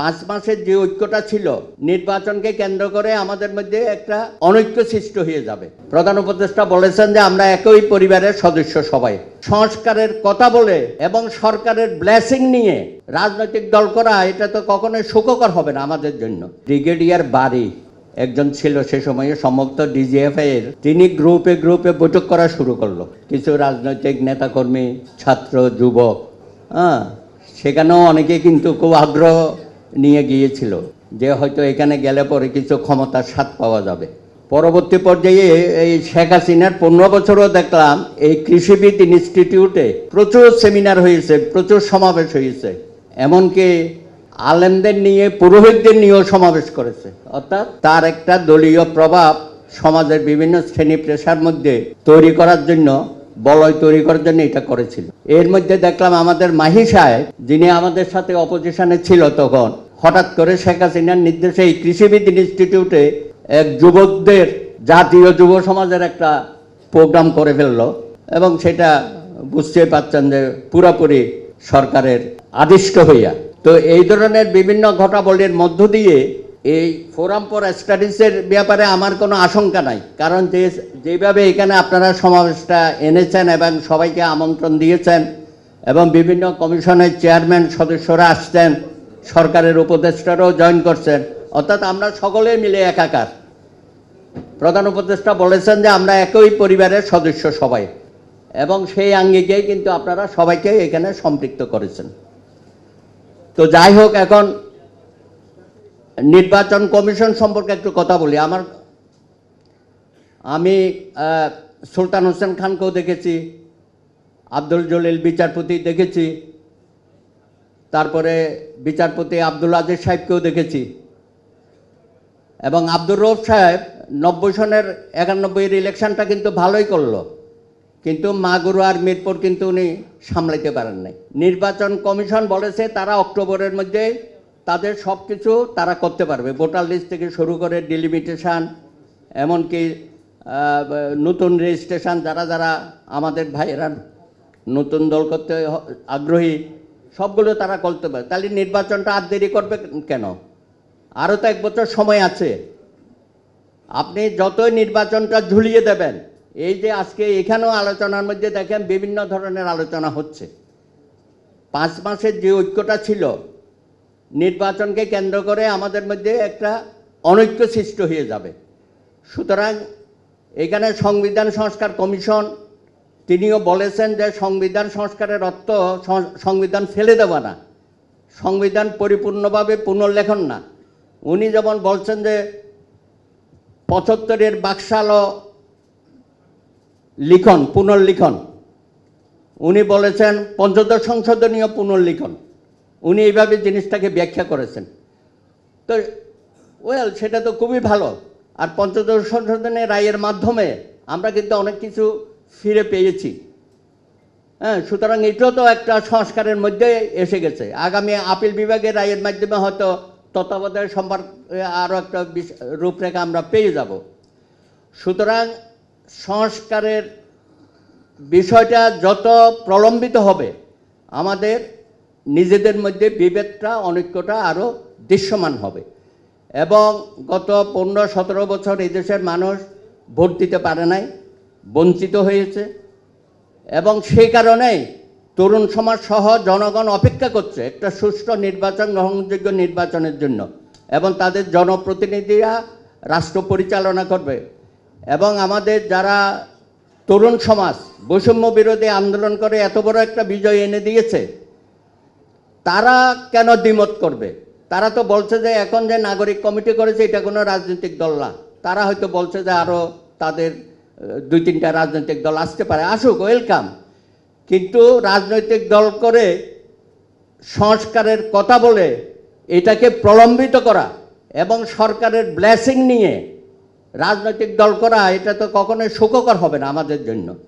পাঁচ মাসের যে ঐক্যটা ছিল, নির্বাচনকে কেন্দ্র করে আমাদের মধ্যে একটা অনৈক্য সৃষ্টি হয়ে যাবে। প্রধান উপদেষ্টা বলেছেন যে আমরা একই পরিবারের সদস্য সবাই। সংস্কারের কথা বলে এবং সরকারের ব্লেসিং নিয়ে রাজনৈতিক দল করা, এটা তো কখনোই সুখকর হবে না আমাদের জন্য। ব্রিগেডিয়ার বাড়ি একজন ছিল সে সময়ে সম্ভবত ডিজিএফ এর তিনি গ্রুপে গ্রুপে বৈঠক করা শুরু করল। কিছু রাজনৈতিক নেতাকর্মী, ছাত্র, যুবক হ্যাঁ সেখানেও অনেকে কিন্তু খুব আগ্রহ নিয়ে গিয়েছিল, যে হয়তো এখানে গেলে পরে কিছু ক্ষমতার স্বাদ পাওয়া যাবে। পরবর্তী পর্যায়ে এই শেখ হাসিনার পনেরো বছরও দেখলাম, এই কৃষিবিদ ইনস্টিটিউটে প্রচুর সেমিনার হয়েছে, প্রচুর সমাবেশ হয়েছে। এমনকি আলেমদের নিয়ে, পুরোহিতদের নিয়েও সমাবেশ করেছে। অর্থাৎ তার একটা দলীয় প্রভাব সমাজের বিভিন্ন শ্রেণি পেশার মধ্যে তৈরি করার জন্য, বলয় তৈরি করার জন্য এটা করেছিল। এর মধ্যে দেখলাম আমাদের মাহি সাহেব, যিনি আমাদের সাথে অপোজিশনে ছিল তখন হঠাৎ করে শেখ হাসিনার নির্দেশে এই কৃষিবিদ ইনস্টিটিউটে এক যুবকদের জাতীয় যুব সমাজের একটা প্রোগ্রাম করে ফেলল এবং সেটা বুঝতেই পারছেন যে পুরোপুরি সরকারের আদিষ্ট হইয়া। তো এই ধরনের বিভিন্ন ঘটনাবলীর মধ্য দিয়ে এই ফোরাম ফর স্টাডিজের ব্যাপারে আমার কোনো আশঙ্কা নাই। কারণ যে যেভাবে এখানে আপনারা সমাবেশটা এনেছেন এবং সবাইকে আমন্ত্রণ দিয়েছেন এবং বিভিন্ন কমিশনের চেয়ারম্যান সদস্যরা আসছেন সরকারের উপদেষ্টারাও জয়েন করছেন। অর্থাৎ আমরা সকলে মিলে একাকার। প্রধান উপদেষ্টা বলেছেন যে আমরা একই পরিবারের সদস্য সবাই। এবং সেই আঙ্গিকেই কিন্তু আপনারা সবাইকে এখানে সম্পৃক্ত করেছেন। তো যাই হোক, এখন নির্বাচন কমিশন সম্পর্কে একটু কথা বলি। আমার আমি সুলতান হোসেন খানকেও দেখেছি, আব্দুল জলিল বিচারপতি দেখেছি। তারপরে বিচারপতি আব্দুল আজিজ সাহেবকেও দেখেছি। এবং আব্দুর রৌফ সাহেব নব্বই সনের একানব্বইয়ের ইলেকশনটা কিন্তু ভালোই করল। কিন্তু মাগুরু আর মিরপুর কিন্তু উনি সামলাইতে পারেন নাই। নির্বাচন কমিশন বলেছে তারা অক্টোবরের মধ্যে তাদের সব কিছু তারা করতে পারবে। ভোটার লিস্ট থেকে শুরু করে ডিলিমিটেশন, এমনকি নতুন রেজিস্ট্রেশন যারা যারা আমাদের ভাইয়েরা নতুন দল করতে আগ্রহী সবগুলো তারা করতে পারে। তাহলে নির্বাচনটা আর দেরি করবে কেন? আরও তো এক বছর সময় আছে। আপনি যতই নির্বাচনটা ঝুলিয়ে দেবেন, এই যে আজকে এখানেও আলোচনার মধ্যে দেখেন বিভিন্ন ধরনের আলোচনা হচ্ছে। পাঁচ মাসের যে ঐক্যটা ছিল, নির্বাচনকে কেন্দ্র করে আমাদের মধ্যে একটা অনৈক্য সৃষ্টি হয়ে যাবে। সুতরাং এখানে সংবিধান সংস্কার কমিশন তিনিও বলেছেন যে সংবিধান সংস্কারের অর্থ সংবিধান ফেলে দেওয়া না। সংবিধান পরিপূর্ণভাবে পুনর্লেখন না। উনি যেমন বলছেন যে পঁচাত্তরের বাকশাল লিখন, পুনর্লিখন। উনি বলেছেন পঞ্চদশ সংশোধনীয় পুনর্লিখন। উনি এইভাবে জিনিসটাকে ব্যাখ্যা করেছেন। তো ওয়েল সেটা তো খুবই ভালো। আর পঞ্চদশ সংশোধনের রায়ের মাধ্যমে আমরা কিন্তু অনেক কিছু ফিরে পেয়েছি। হ্যাঁ সুতরাং এটাও তো একটা সংস্কারের মধ্যে এসে গেছে। আগামী আপিল বিভাগের রায়ের মাধ্যমে হয়তো তত্ত্বাবধায়ক সম্পর্কে আরও একটা রূপরেখা আমরা পেয়ে যাব। সুতরাং সংস্কারের বিষয়টা যত প্রলম্বিত হবে, আমাদের নিজেদের মধ্যে বিভেদটা, অনৈক্যটা আরও দৃশ্যমান হবে। এবং গত পনেরো সতেরো বছর এই দেশের মানুষ ভোট দিতে পারে নাই। বঞ্চিত হয়েছে এবং সেই কারণেই তরুণ সমাজ সহ জনগণ অপেক্ষা করছে একটা সুষ্ঠু নির্বাচন, গ্রহণযোগ্য নির্বাচনের জন্য। এবং তাদের জনপ্রতিনিধিরা রাষ্ট্র পরিচালনা করবে। এবং আমাদের যারা তরুণ সমাজ, বৈষম্য বিরোধী আন্দোলন করে এত বড় একটা বিজয় এনে দিয়েছে, তারা কেন দ্বিমত করবে? তারা তো বলছে যে এখন যে নাগরিক কমিটি করেছে, এটা কোনো রাজনৈতিক দল না। তারা হয়তো বলছে যে আরও তাদের দুই তিনটা রাজনৈতিক দল আসতে পারে। আসুক ওয়েলকাম কিন্তু রাজনৈতিক দল করে সংস্কারের কথা বলে এটাকে প্রলম্বিত করা এবং সরকারের ব্লেসিং নিয়ে রাজনৈতিক দল করা, এটা তো কখনোই সুখকর হবে না আমাদের জন্য।